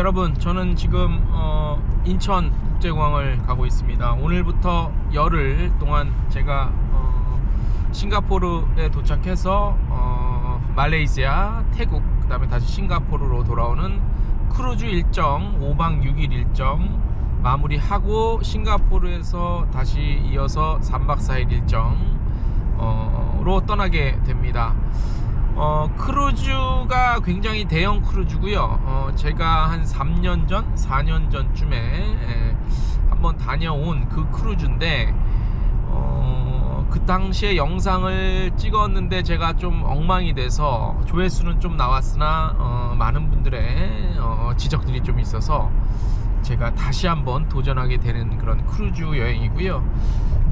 여러분 저는 지금 어, 인천 국제공항을 가고 있습니다. 오늘부터 열흘 동안 제가 어, 싱가포르에 도착해서 어, 말레이시아 태국 그 다음에 다시 싱가포르로 돌아오는 크루즈 일정 5박 6일 일정 마무리하고 싱가포르에서 다시 이어서 3박 4일 일정으로 떠나게 됩니다 어, 크루즈가 굉장히 대형 크루즈고요. 어, 제가 한 3년 전, 4년 전쯤에 에, 한번 다녀온 그 크루즈인데 어, 그 당시에 영상을 찍었는데 제가 좀 엉망이 돼서 조회수는 좀 나왔으나 어, 많은 분들의 어, 지적들이 좀 있어서 제가 다시 한번 도전하게 되는 그런 크루즈 여행이고요.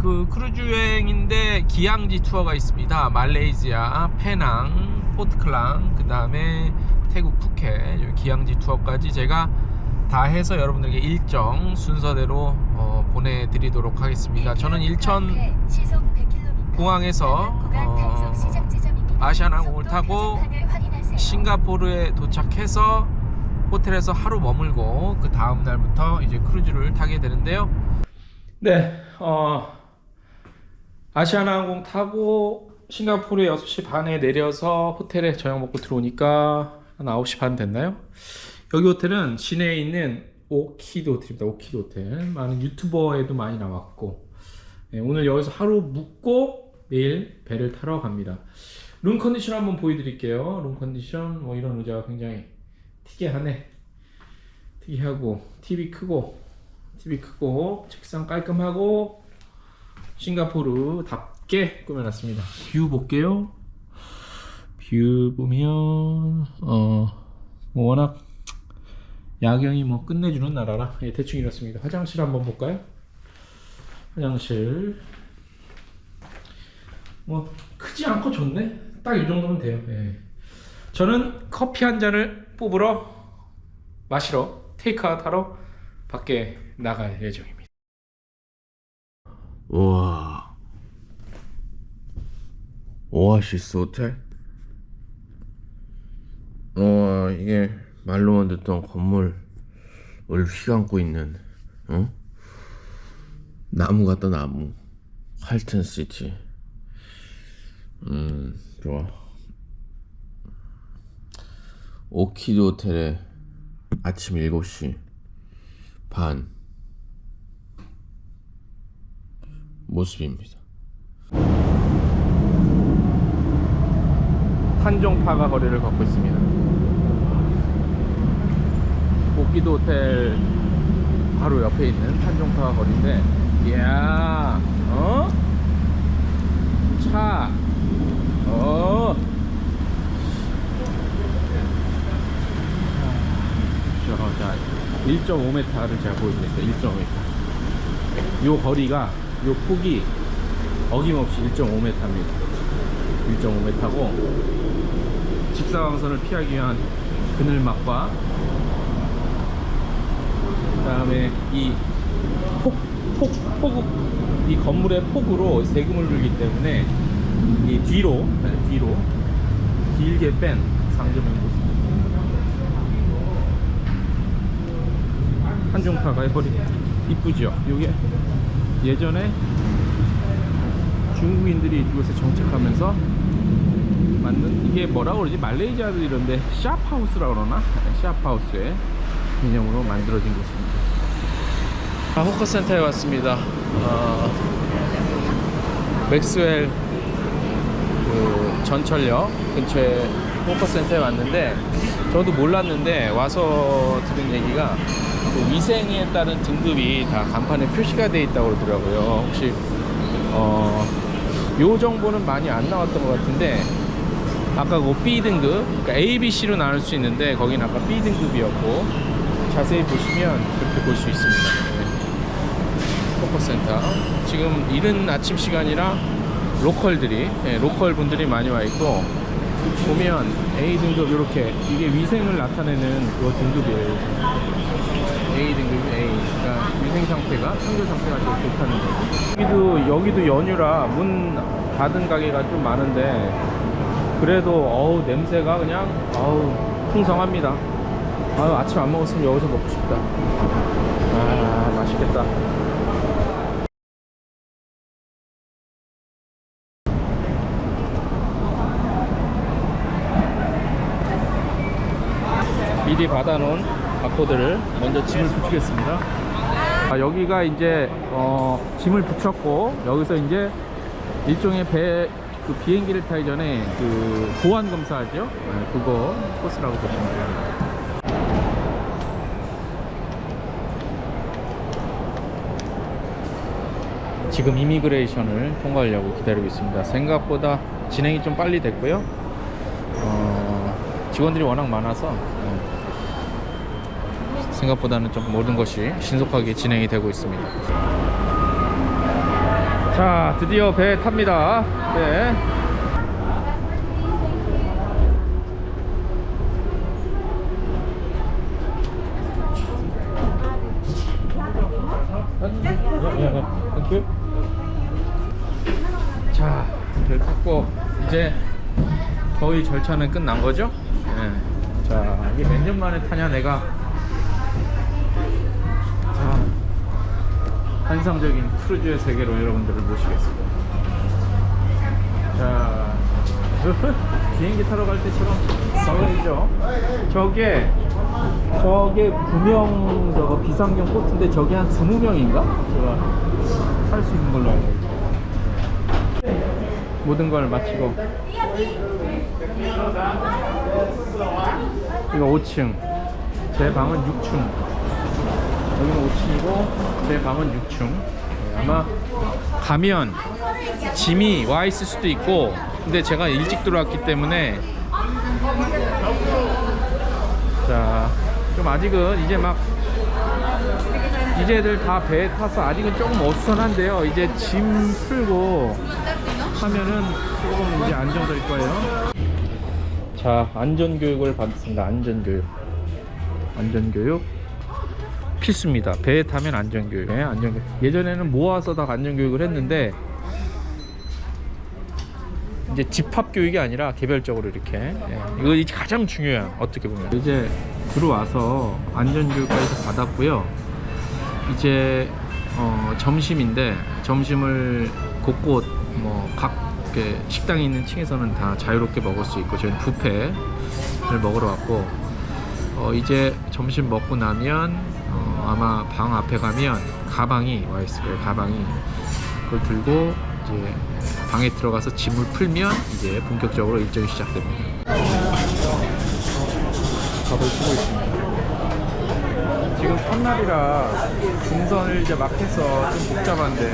그 크루즈 여행인데 기항지 투어가 있습니다. 말레이시아, 페낭, 포트클랑, 그 다음에 태국 푸켓 기항지 투어까지 제가 다 해서 여러분들에게 일정 순서대로 어, 보내드리도록 하겠습니다. 저는 일천 공항에서 어, 아시아나항공을 타고 싱가포르에 도착해서 호텔에서 하루 머물고 그 다음 날부터 이제 크루즈를 타게 되는데요. 네, 어, 아시아나항공 타고 싱가포르에 6시 반에 내려서 호텔에 저녁 먹고 들어오니까 한 9시 반 됐나요? 여기 호텔은 시내에 있는 오키드 호텔입니다. 오키드 호텔. 많은 유튜버에도 많이 나왔고 네, 오늘 여기서 하루 묵고 내일 배를 타러 갑니다. 룸 컨디션 한번 보여드릴게요. 룸 컨디션 뭐 이런 의자가 굉장히 특이하네. 특이하고 TV 크고 TV 크고 책상 깔끔하고 싱가포르답게 꾸며놨습니다. 뷰 볼게요. 뷰 보면 어 뭐 워낙 야경이 뭐 끝내주는 나라라 예, 대충 이렇습니다. 화장실 한번 볼까요? 화장실 뭐 크지 않고 좋네. 딱 이 정도면 돼요. 예. 저는 커피 한 잔을 뽑으러 마시러 테이크아웃 하러 밖에 나갈 예정입니다. 우와 오아시스 호텔? 어 이게 말로만 듣던 건물을 휘감고 있는 어? 나무 같다 나무 할튼 시티 음 좋아 오키드 호텔에 아침 7시 반 모습입니다 탄종파가 거리를 걷고 있습니다. 오키도 호텔 바로 옆에 있는 탄종파가 거리인데, 이야, 어? 차, 어. 자, 자, 1.5m를 제가 보여드리겠습니다. 1.5m. 요 거리가, 요 폭이 어김없이 1.5m입니다. 1.5m고 직사광선을 피하기 위한 그늘막과 그 다음에 이 폭, 폭, 폭, 이 건물의 폭으로 세금을 물기 때문에 이 뒤로, 뒤로 길게 뺀 상점의 모습. 한중파가 해버리 이쁘죠? 요게 예전에 중국인들이 이곳에 정착하면서 만든 이게 뭐라고 그러지? 말레이시아도 이런데 샵하우스라고 그러나? 샵하우스의 개념으로 만들어진 곳입니다. 아, 호커센터에 왔습니다. 어, 맥스웰 그 전철역 근처에 호커센터에 왔는데 저도 몰랐는데 와서 들은 얘기가 그 위생에 따른 등급이 다 간판에 표시가 돼 있다고 그러더라고요 혹시 어, 요 정보는 많이 안 나왔던 것 같은데 아까 그 B 등급, 그러니까 A, B, C로 나눌 수 있는데 거긴 아까 B 등급이었고 자세히 보시면 그렇게 볼 수 있습니다. 네. 포커센터 지금 이른 아침 시간이라 로컬들이 예, 로컬 분들이 많이 와 있고 보면 A 등급 이렇게 이게 위생을 나타내는 그 등급이에요. A 등급이 A. 그러니까 위생 상태가 청결 상태가 제일 좋다는 거죠. 여기도 여기도 연휴라 문 닫은 가게가 좀 많은데 그래도 어우 냄새가 그냥 어우 풍성합니다. 아, 아침 안 먹었으면 여기서 먹고 싶다. 아, 맛있겠다. 받아놓은 바코드를 먼저 짐을 붙이겠습니다. 아, 여기가 이제 어, 짐을 붙였고 여기서 이제 일종의 배 그 비행기를 타기 전에 그 보안 검사하죠. 네, 그거 코스라고 보시면 됩니다. 지금 이미그레이션을 통과하려고 기다리고 있습니다. 생각보다 진행이 좀 빨리 됐고요. 어, 직원들이 워낙 많아서 어, 생각보다는 좀 모든 것이 신속하게 진행이 되고 있습니다. 자, 드디어 배 탑니다. 네. 자, 배 탔고 이제 거의 절차는 끝난 거죠? 네. 자, 이게 몇 년 만에 타냐 내가. 환상적인 크루즈의 세계로 여러분들을 모시겠습니다. 자, 비행기 타러 갈 때처럼 설레죠. 저게 저게 구명 저거 비상경 코트인데 저게 한 20명인가? 제가 탈 수 있는 걸로 알고 있죠. 모든 걸 마치고 이거 5층 제 방은 6층 여기는 5층이고 제 방은 6층. 아마 가면 짐이 와 있을 수도 있고 근데 제가 일찍 들어왔기 때문에. 자 좀 아직은 이제 막 이제들 다 배에 타서 아직은 조금 어수선한데요. 이제 짐 풀고 하면은 조금 이제 안정될 거예요. 자 안전교육을 받습니다. 안전교육. 안전교육 필수입니다. 배에 타면 안전교육. 예, 안전교육. 예전에는 모아서 다 안전교육을 했는데 이제 집합 교육이 아니라 개별적으로 이렇게. 예, 이거 이제 가장 중요한 어떻게 보면. 이제 들어와서 안전교육까지 받았고요. 이제 어, 점심인데 점심을 곳곳 뭐각 식당이 있는 층에서는 다 자유롭게 먹을 수 있고 저희는 뷔페를 먹으러 왔고 어, 이제 점심 먹고 나면 어, 아마 방 앞에 가면 가방이 와 있을 거예요. 가방이 그걸 들고 이제 방에 들어가서 짐을 풀면 이제 본격적으로 일정이 시작됩니다. 밥을 쓰고 있습니다. 지금 첫날이라 동선을 이제 막 해서 좀 복잡한데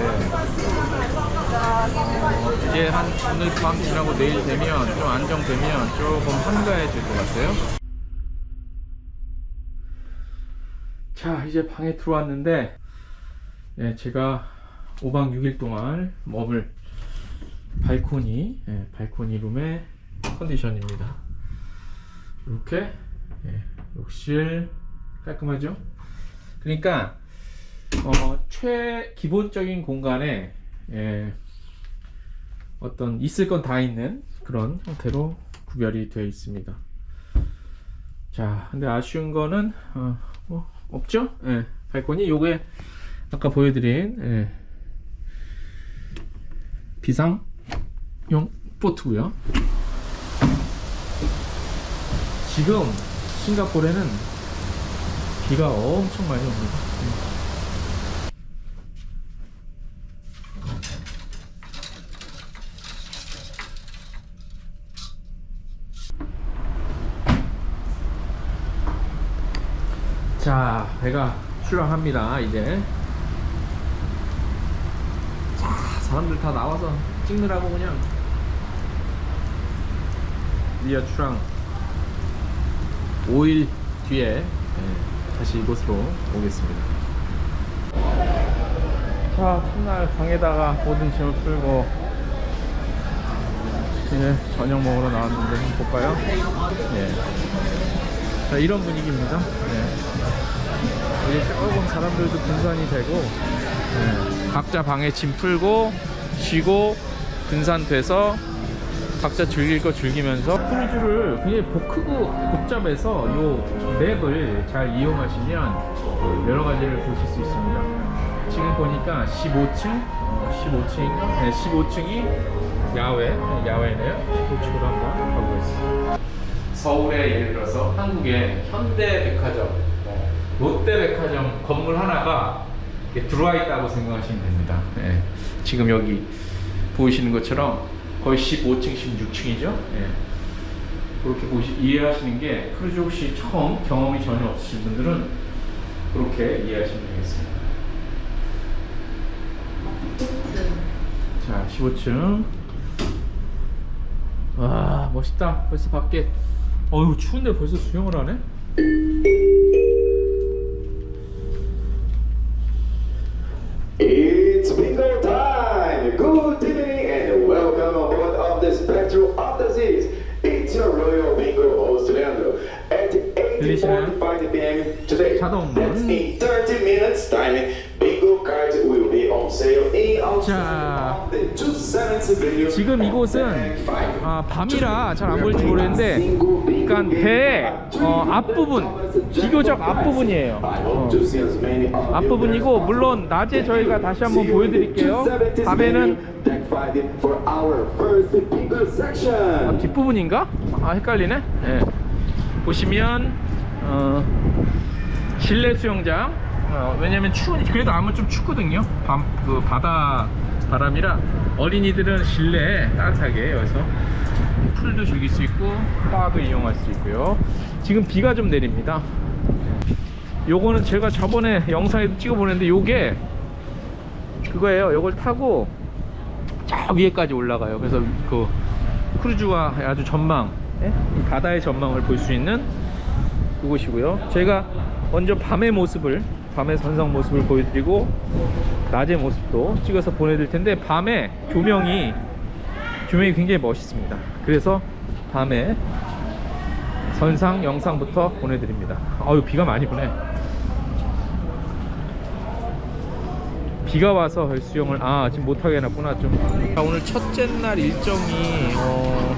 어, 이제 한 오늘 밤 지나고 내일 되면 좀 안정되면 조금 한가해질 것 같아요. 자 이제 방에 들어왔는데 예, 제가 5박 6일 동안 머물 발코니 예, 발코니 룸의 컨디션입니다. 이렇게 예, 욕실 깔끔하죠? 그러니까 어, 최 기본적인 공간에 예, 어떤 있을 건 다 있는 그런 형태로 구별이 되어 있습니다. 자 근데 아쉬운 거는 어, 뭐 없죠? 예. 발코니 요게 아까 보여드린 예. 비상용 포트고요. 지금 싱가포르에는 비가 엄청 많이 옵니다. 자, 배가 출항합니다. 이제. 자, 사람들 다 나와서 찍느라고 그냥 리아 출항 5일 뒤에 예, 다시 이곳으로 오겠습니다. 자, 첫날 방에다가 모든 짐을 풀고 이제 저녁 먹으러 나왔는데 한번 볼까요? 예. 자, 이런 분위기입니다. 예. 이제 조금 사람들도 분산이 되고 예, 각자 방에 짐 풀고 쉬고 분산돼서 각자 즐길 거 즐기면서 크루즈를 굉장히 복- 크고 복잡해서 이 맵을 잘 이용하시면 여러 가지를 보실 수 있습니다. 지금 보니까 15층, 15층인가? 네, 15층이 야외, 네, 야외네요. 15층으로 한번 가보겠습니다. 서울에 예를 들어서 한국의 현대백화점, 뭐 롯데백화점 건물 하나가 들어와 있다고 생각하시면 됩니다. 네. 지금 여기 보이시는 것처럼 거의 15층, 16층이죠. 그렇게 보시, 이해하시는 게 크루즈 혹시 처음 경험이 전혀 없으신 분들은 그렇게 이해하시면 되겠습니다. 자, 15층. 와, 멋있다. 벌써 밖에. 어휴, 추운데 벌써 수영을 하네? 자, 지금 이곳은 아, 밤이라 잘 안 보일지 모르겠는데 약간 배 어, 앞부분 비교적 앞부분이에요 어. 앞부분이고 물론 낮에 저희가 다시 한번 보여드릴게요 밤에는 아, 뒷부분인가? 아 헷갈리네 네. 보시면 어, 실내 수영장 어, 왜냐면 추우니 그래도 아무 좀 춥거든요. 밤, 그 바다 바람이라 어린이들은 실내에 따뜻하게 여기서 풀도 즐길 수 있고 바도 이용할 수 있고요. 지금 비가 좀 내립니다. 요거는 제가 저번에 영상에도 찍어 보냈는데 요게 그거예요. 요걸 타고 저 위에까지 올라가요. 그래서 그 크루즈와 아주 전망 예? 이 바다의 전망을 볼 수 있는 그곳이고요. 저희가 먼저 밤의 모습을 밤의 선상 모습을 보여드리고 낮의 모습도 찍어서 보내드릴 텐데 밤에 조명이 조명이 굉장히 멋있습니다. 그래서 밤에 선상 영상부터 보내드립니다. 아유 비가 많이 부네. 비가 와서 수영을 아 지금 못하게 해놨구나 좀. 자, 오늘 첫째 날 일정이 어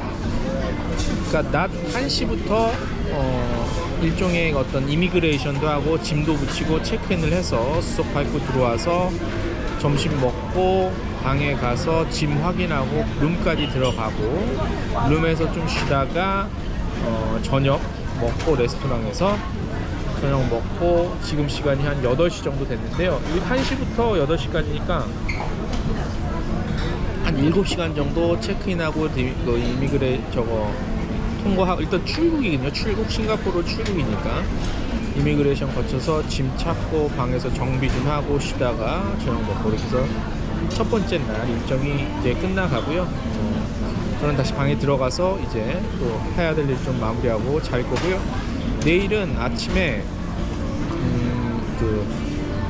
그러니까 낮 1시부터 어 일종의 어떤 이미그레이션도 하고 짐도 붙이고 체크인을 해서 수속 밟고 들어와서 점심 먹고 방에 가서 짐 확인하고 룸까지 들어가고 룸에서 좀 쉬다가 어 저녁 먹고 레스토랑에서 저녁 먹고 지금 시간이 한 8시 정도 됐는데요. 여기 1시부터 8시까지니까 한 7시간 정도 체크인하고 디- 그 이미그레 저거 통과하고 일단 출국이거든요. 출국 싱가포르 출국이니까 이미그레이션 거쳐서 짐 찾고 방에서 정비 좀 하고 쉬다가 저녁 먹고 이렇게 해서 첫 번째 날 일정이 이제 끝나가고요. 어, 저는 다시 방에 들어가서 이제 또 해야 될 일 좀 마무리하고 잘 거고요. 내일은 아침에 음, 그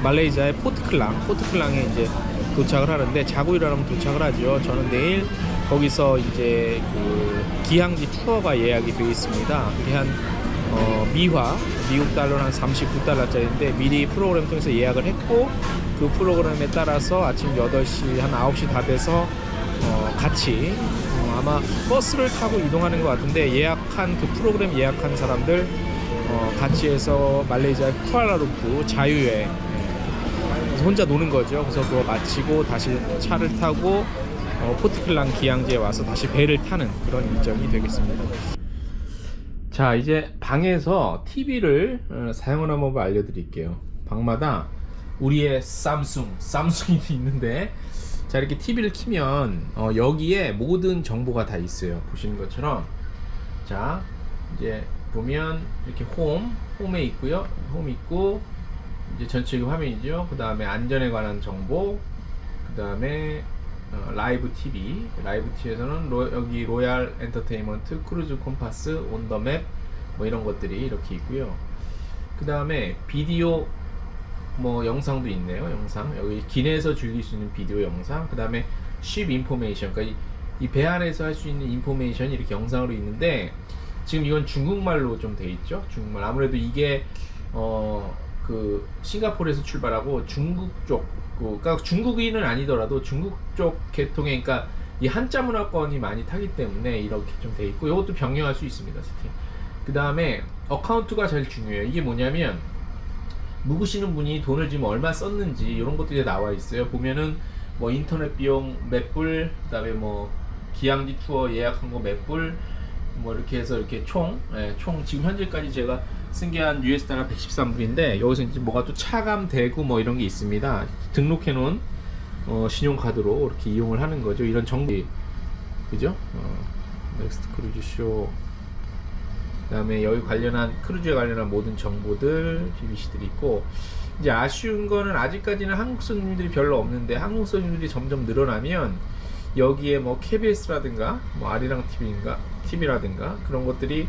말레이시아의 포트클랑, 포트클랑에 이제 도착을 하는데 자고 일어나면 도착을 하죠. 저는 내일 거기서 이제 그 기항지 투어가 예약이 되어 있습니다. 그게 한 어, 미화, 미국 달러는 한 39달러짜리인데 미리 프로그램 통해서 예약을 했고 그 프로그램에 따라서 아침 8시, 한 9시 다 돼서 어, 같이 어, 아마 버스를 타고 이동하는 것 같은데 예약한 그 프로그램 예약한 사람들 어, 같이 해서 말레이시아 쿠알라룸푸 자유여행 예. 그래서 혼자 노는 거죠. 그래서 그거 마치고 다시 차를 타고 어, 포트클랑 기항지에 와서 다시 배를 타는 그런 일정이 되겠습니다. 자 이제 방에서 TV를 어, 사용하는 법을 알려드릴게요. 방마다 우리의 삼숭, 삼숭이 있는데 자 이렇게 TV를 키면 어, 여기에 모든 정보가 다 있어요. 보시는 것처럼 자 이제 보면 이렇게 홈, 홈에 있고요. 홈 있고 이제 전체적인 화면이죠. 그 다음에 안전에 관한 정보, 그 다음에 어, 라이브 TV, 라이브 TV에서는 로, 여기 로얄 엔터테인먼트, 크루즈 콤파스, 온더맵 뭐 이런 것들이 이렇게 있고요. 그 다음에 비디오 뭐 영상도 있네요. 영상 여기 기내에서 즐길 수 있는 비디오 영상, 그 다음에 쉽 인포메이션, 그러니까 이 배 안에서 할 수 있는 인포메이션이 이렇게 영상으로 있는데 지금 이건 중국말로 좀 돼 있죠. 중국말 아무래도 이게 어 그 싱가포르에서 출발하고 중국 쪽, 그, 그러니까 중국인은 아니더라도 중국 쪽 계통의 그러니까 이 한자 문화권이 많이 타기 때문에 이렇게 좀 돼 있고 이것도 변경할 수 있습니다 세팅. 그 다음에 어카운트가 제일 중요해요. 이게 뭐냐면 묵으시는 분이 돈을 지금 얼마 썼는지 이런 것들이 나와 있어요. 보면은 뭐 인터넷 비용 몇 불, 그 다음에 뭐 기항지 투어 예약한 거 몇 불, 뭐 이렇게 해서 이렇게 총, 예, 총 지금 현재까지 제가 쓴게한 US 달러 113불인데 여기서 이제 뭐가 또 차감되고 뭐 이런 게 있습니다. 등록해 놓은 어, 신용카드로 이렇게 이용을 하는 거죠. 이런 정비, 그죠? 어, 넥스트 크루즈 쇼. 그다음에 여기 관련한 크루즈에 관련한 모든 정보들 BBC들이 있고 이제 아쉬운 거는 아직까지는 한국 손님들이 별로 없는데 한국 손님들이 점점 늘어나면 여기에 뭐 KBS라든가 뭐 아리랑 TV인가 TV라든가 그런 것들이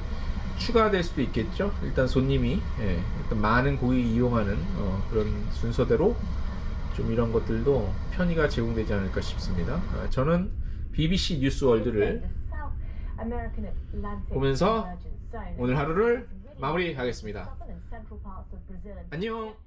추가될 수도 있겠죠. 일단 손님이 예, 일단 많은 고객이 이용하는 어, 그런 순서대로 좀 이런 것들도 편의가 제공되지 않을까 싶습니다. 아, 저는 BBC 뉴스 월드를 보면서 오늘 하루를 마무리하겠습니다. 안녕.